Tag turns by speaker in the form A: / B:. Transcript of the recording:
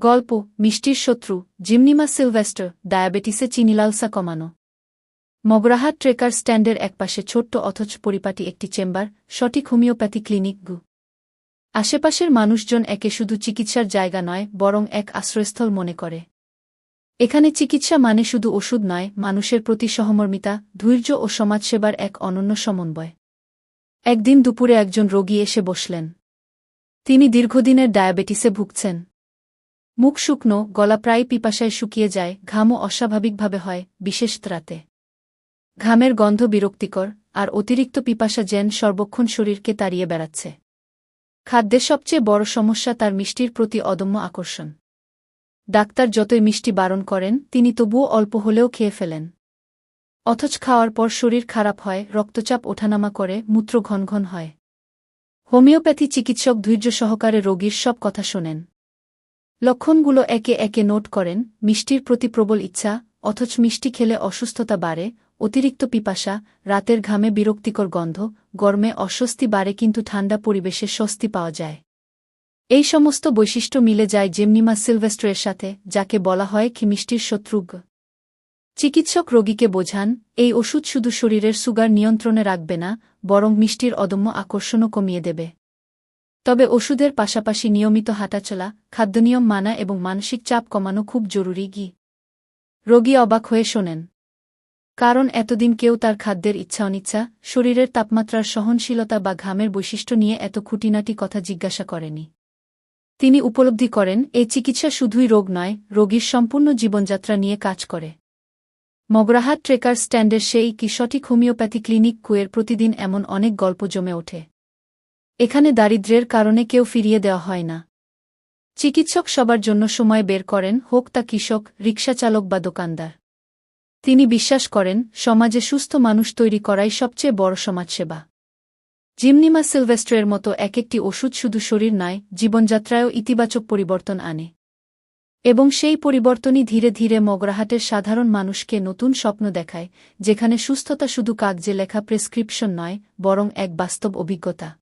A: গল্প, মিষ্টির শত্রু, জিমনিমা সিলভেস্টার, ডায়াবেটিসে চিনিলালসা কমানো। মগরাহাট ট্রেকার স্ট্যান্ডের একপাশে ছোট্ট অথচ পরিপাটি একটি চেম্বার, সঠিক হোমিওপ্যাথি ক্লিনিক গু। আশেপাশের মানুষজন একে শুধু চিকিৎসার জায়গা নয়, বরং এক আশ্রয়স্থল মনে করে। এখানে চিকিৎসা মানে শুধু ওষুধ নয়, মানুষের প্রতি সহমর্মিতা, ধৈর্য ও সমাজসেবার এক অনন্য সমন্বয়। একদিন দুপুরে একজন রোগী এসে বসলেন। তিনি দীর্ঘদিনের ডায়াবেটিসে ভুগছেন। মুখ শুকনো, গলা প্রায় পিপাসায় শুকিয়ে যায়, ঘামও অস্বাভাবিকভাবে হয়, বিশেষ রাতে ঘামের গন্ধ বিরক্তিকর, আর অতিরিক্ত পিপাসা যেন সর্বক্ষণ শরীরকে তাড়িয়ে বেড়াচ্ছে। খাদ্যের সবচেয়ে বড় সমস্যা তার মিষ্টির প্রতি অদম্য আকর্ষণ। ডাক্তার যতই মিষ্টি বারণ করেন, তিনি তবুও অল্প হলেও খেয়ে ফেলেন। অথচ খাওয়ার পর শরীর খারাপ হয়, রক্তচাপ ওঠানামা করে, মূত্র ঘন ঘন হয়। হোমিওপ্যাথি চিকিৎসক ধৈর্য সহকারে রোগীর সব কথা শোনেন। লক্ষণগুলো একে একে নোট করেন, মিষ্টির প্রতি প্রবল ইচ্ছা, অথচ মিষ্টি খেলে অসুস্থতা বাড়ে, অতিরিক্ত পিপাসা, রাতের ঘামে বিরক্তিকর গন্ধ, গরমে অস্বস্তি বাড়ে কিন্তু ঠান্ডা পরিবেশে স্বস্তি পাওয়া যায়। এই সমস্ত বৈশিষ্ট্য মিলে যায় জেমনিমা সিলভেস্ট্রের সাথে, যাকে বলা হয় মিষ্টির শত্রুজ্ঞ চিকিৎসক রোগীকে বোঝান, এই ওষুধ শুধু শরীরের সুগার নিয়ন্ত্রণে রাখবে না, বরং মিষ্টির অদম্য আকর্ষণও কমিয়ে দেবে। তবে ওষুধের পাশাপাশি নিয়মিত হাঁটাচলা, খাদ্যনিয়ম মানা এবং মানসিক চাপ কমানো খুব জরুরি গি। রোগী অবাক হয়ে শোনেন। কারণ এতদিন কেউ তার খাদ্যের ইচ্ছা অনিচ্ছা, শরীরের তাপমাত্রার সহনশীলতা বা ঘামের বৈশিষ্ট্য নিয়ে এত খুঁটিনাটি কথা জিজ্ঞাসা করেনি। তিনি উপলব্ধি করেন, এই চিকিৎসা শুধুই রোগ নয়, রোগীর সম্পূর্ণ জীবনযাত্রা নিয়ে কাজ করে। মগরাহাট ট্রেকার স্ট্যান্ডের সেই কি সঠিক হোমিওপ্যাথি ক্লিনিক কুয়ের প্রতিদিন এমন অনেক গল্প জমে ওঠে। এখানে দারিদ্র্যের কারণে কেউ ফিরিয়ে দেওয়া হয় না। চিকিৎসক সবার জন্য সময় বের করেন, হোক তা কৃষক, রিক্সাচালক বা দোকানদার। তিনি বিশ্বাস করেন, সমাজে সুস্থ মানুষ তৈরি করাই সবচেয়ে বড় সমাজসেবা। জিমনিমা সিলভেস্ট্রের মতো এক একটি ওষুধ শুধু শরীর নয়, জীবনযাত্রায়ও ইতিবাচক পরিবর্তন আনে। এবং সেই পরিবর্তনই ধীরে ধীরে মগরাহাটের সাধারণ মানুষকে নতুন স্বপ্ন দেখায়, যেখানে সুস্থতা শুধু কাগজে লেখা প্রেসক্রিপশন নয়, বরং এক বাস্তব অভিজ্ঞতা।